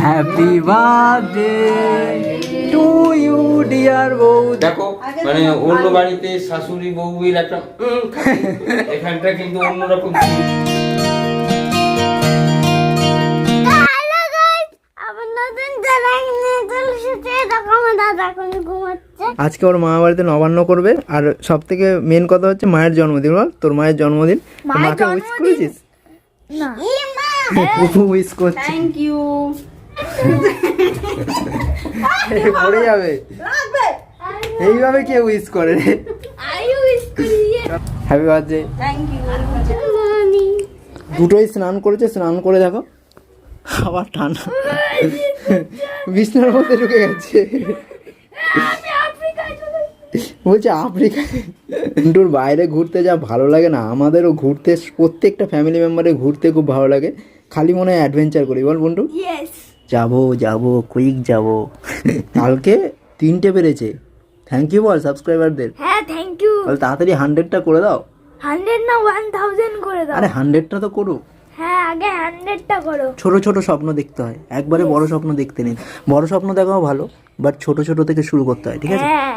Happy birthday to you dear বউ। দেখো মানে অন্য বাড়িতে শাশুড়ি বউয়ের একটা এখানটা কিন্তু অন্যরকম আজকে ওর মা বাড়িতে নবান্ন করবে আর সব থেকে মেন কথা হচ্ছে মায়ের জন্মদিন বল? তোর মায়ের জন্মদিন। মাকে উইশ করেছিস? না। উইশ করছি। থ্যাংক ইউ পড়ে যাবে। এইভাবে কে উইশ করে? রে হ্যাপি বার্থডে মনি দুটোই স্নান করেছে স্নান করে দেখো। আবার ঠান্ডা বিছনার মধ্যে ঢুকে গেছে। বলছে আফ্রিকায় টুর বাইরে ঘুরতে যা ভালো লাগে না। আমাদেরও ঘুরতে প্রত্যেকটা ফ্যামিলি মেম্বারে ঘুরতে খুব ভালো লাগে। খালি মনে হয় অ্যাডভেঞ্চার করি। বল বন্টু ইয়েস যাব যাব কুইক যাব। কালকে তিনটে পেরেছে থ্যাংক ইউ বল সাবস্ক্রাইবারদের হ্যাঁ থ্যাংক ইউ বল তাড়াতাড়ি হান্ড্রেডটা করে দাও। হান্ড্রেড না ওয়ান থাউজেন্ড করে দাও। আরে হান্ড্রেডটা তো করো। হ্যাঁ আগে হান্ড্রেডটা করো। ছোট ছোট স্বপ্ন দেখতে হয়। একবারে বড় স্বপ্ন দেখতে নেই। বড় স্বপ্ন দেখাও ভালো বাট ছোট ছোট থেকে শুরু করতে হয় ঠিক আছে? হ্যাঁ।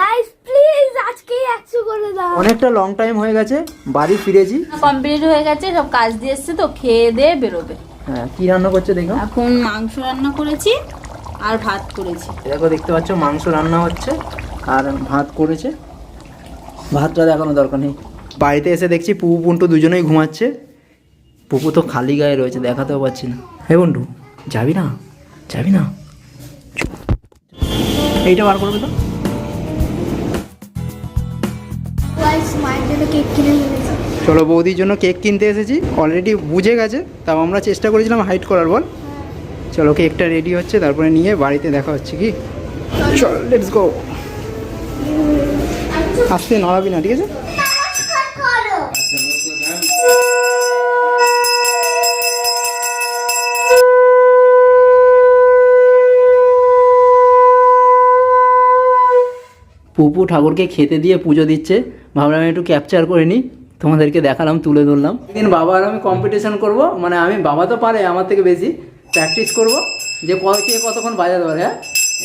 গাইস প্লিজ আজকে একশো করে দাও। অনেকটা লং টাইম হয়ে গেছে বাড়ি ফিরেছি। কমপ্লিট হয়ে গেছে সব কাজ দিয়ে এসছে তো খেয়ে দিয়ে বেরোবে। হ্যাঁ কি রান্না করছে দেখো? এখন মাংস রান্না করেছি আর ভাত করেছি। দেখো দেখতে পাচ্ছ মাংস রান্না হচ্ছে আর ভাত করেছে। ভাতটা দেখানো দরকার নেই। বাড়িতে এসে দেখছি পুপু পুন্টু দুজনেই ঘুমাচ্ছে। পুপু তো খালি গায়ে রয়েছে দেখাতেও পাচ্ছি না। হে বন্টু যাবি না? যাবি না? এইটা বার করবে তো? কেক কিনে নিয়েছি চলো বৌদির জন্য কেক কিনতে এসেছি। অলরেডি বুঝে গেছে, তাও আমরা চেষ্টা করেছিলাম হাইট করার বল। চলো কেকটা রেডি হচ্ছে, তারপরে নিয়ে বাড়িতে দেখা হচ্ছে কি? লেটস গো আসতে নড়াবি না, ঠিক আছে? পুপু ঠাকুরকে খেতে দিয়ে পুজো দিচ্ছে। ভাবলাম একটু ক্যাপচার করে নিই তোমাদেরকে দেখালাম তুলে ধরলাম। একদিন বাবা আর আমি কম্পিটিশন করব মানে আমি বাবা তো পারে আমার থেকে বেশি প্র্যাকটিস করব যে ক- কে কতক্ষণ বাজাতে পারে হ্যাঁ?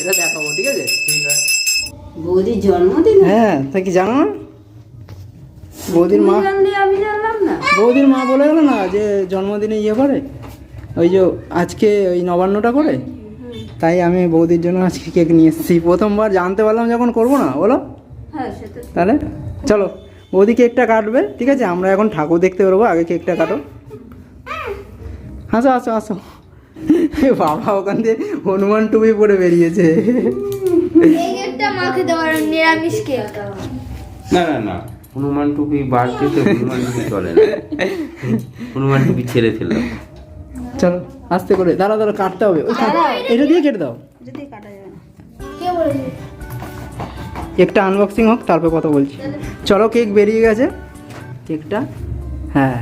এটা দেখাবো ঠিক আছে? ঠিক আছে। বৌদির জন্মদিন? হ্যাঁ তা কি জানো না? বৌদির মা আমি জানলাম না। বৌদির মা বলে গেল না যে জন্মদিনে ইয়ে করে ওই যে আজকে ওই নবান্নটা করে। তাই আমি বৌদির জন্য আজকে কেক নিয়ে এসেছি। প্রথমবার জানতে পারলাম যখন করব না বলো। হ্যাঁ তাহলে চলো। বৌদি কেকটা কাটবে ঠিক আছে? আমরা এখন ঠাকুর দেখতে বেরোবো আগে কেকটা কাটো। আসো আসো আসো বাবা ওখান দিয়ে হনুমান টুপি পরে বেরিয়েছে। না না না। হনুমান টুপি বাড়তে তো হনুমান টুপি চলে না। হনুমান টুপি ছেড়ে ফেললাম। চলো আস্তে করে দাঁড়া দাঁড়া কাটতে হবে। এটা দিয়ে কেটে দাও। যদি কাটা যাবে না কে বলেছে কেকটা আনবক্সিং হোক তারপর কথা বলছি। চলো কেক বেরিয়ে গেছে। কেকটা হ্যাঁ।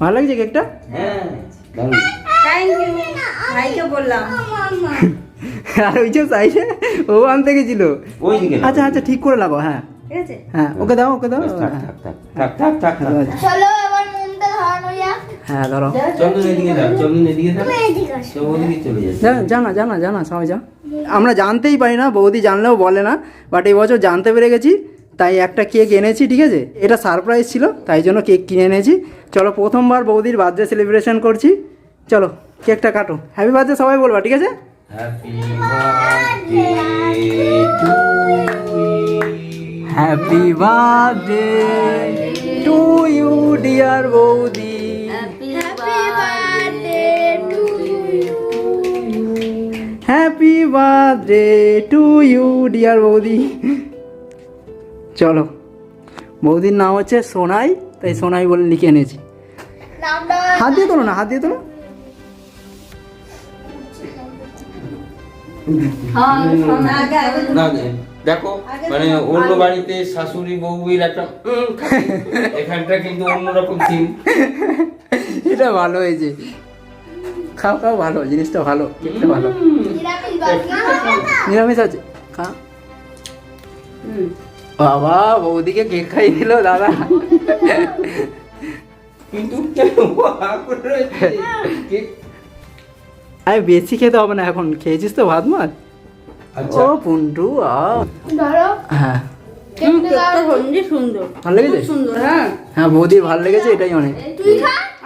ভালো লাগছে কেকটা? হ্যাঁ আর ওই যে সাইডে ও আনতে গেছিল। ওই দিকে না। আচ্ছা আচ্ছা ঠিক করে লাগাও হ্যাঁ। ঠিক হ্যাঁ ওকে দাও ওকে দাও। হ্যাঁ। চলো এবার মুমটা ধরানো যাক। হ্যাঁ ধরো। চন্দন এদিকে দাও চন্দন এদিকে এদিকে চলে জানা জানা জানা সবাই যা। আমরা জানতেই পারি না বৌদি জানলেও বলে না বাট এই বছর জানতে পেরে গেছি তাই একটা কেক এনেছি ঠিক আছে? এটা সারপ্রাইজ ছিল তাই জন্য কেক কিনে এনেছি। চলো প্রথমবার বৌদির বার্থডে সেলিব্রেশন করছি। চলো কেকটা কাটো। হ্যাপি বার্থডে সবাই বলবা ঠিক আছে? Happy birthday to to you dear বৌদি. Happy birthday birthday to you dear বৌদি। চলো বৌদির নাম হচ্ছে সোনাই তাই সোনাই বলে লিখে এনেছি। হাত দিয়ে তোলো না হাত দিয়ে তোলো। না দেখো মানে অন্য বাড়িতে শাশুড়ি বউয়ের একটা। এখানটা কিন্তু অন্যরকম থিম এটা ভালো হয়েছে। খাও খাও ভালো জিনিসটা ভালো ভালো। নিরামিষ আছে। খা। বাবা বৌদিকে কেক খাই দিল দাদা। কিন্তু আরে বেশি খেতে হবে না এখন। খেয়েছিস তো ভাত মাছ? আচ্ছা। ও পুন্টু আ হ্যাঁ। ভালো লেগেছে? হ্যাঁ। হ্যাঁ বৌদির ভালো লেগেছে এটাই অনেক।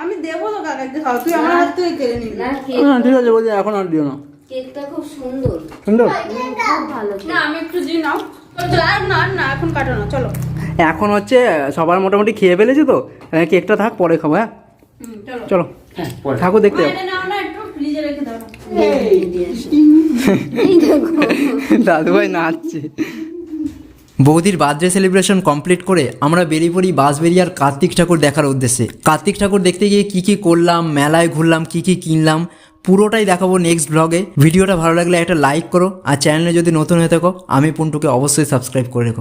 আমি দেবো তো কাকাকে খাও। তুই আমার হাত থেকে কেড়ে নিবি। ঠিক আছে বৌদি এখন আর দিও না। কেকটা খুব সুন্দর। সুন্দর? ভালো না আমি একটু দিই নাও। না না এখন কাটো না চলো। এখন হচ্ছে সবার মোটামুটি খেয়ে ফেলেছে তো এবার কেকটা থাক পরে খাব হ্যাঁ? চলো। চলো। হ্যাঁ, দেখতে যাব এটা না একটু ফ্রিজে রেখে দাও। দাদু ভাই নাচছে। বৌদির বার্থডে সেলিব্রেশন কমপ্লিট করে আমরা বেরিয়ে পড়ি বাঁশবেরিয়ার কার্তিক ঠাকুর দেখার উদ্দেশ্যে। কার্তিক ঠাকুর দেখতে গিয়ে কি কি করলাম মেলায় ঘুরলাম কি কি কিনলাম পুরোটাই দেখাবো নেক্সট ব্লগে ভিডিওটা ভালো লাগলে একটা লাইক করো। আর চ্যানেলে যদি নতুন হয়ে থাকো, আমি পুন্টুকে অবশ্যই সাবস্ক্রাইব করে রেখো।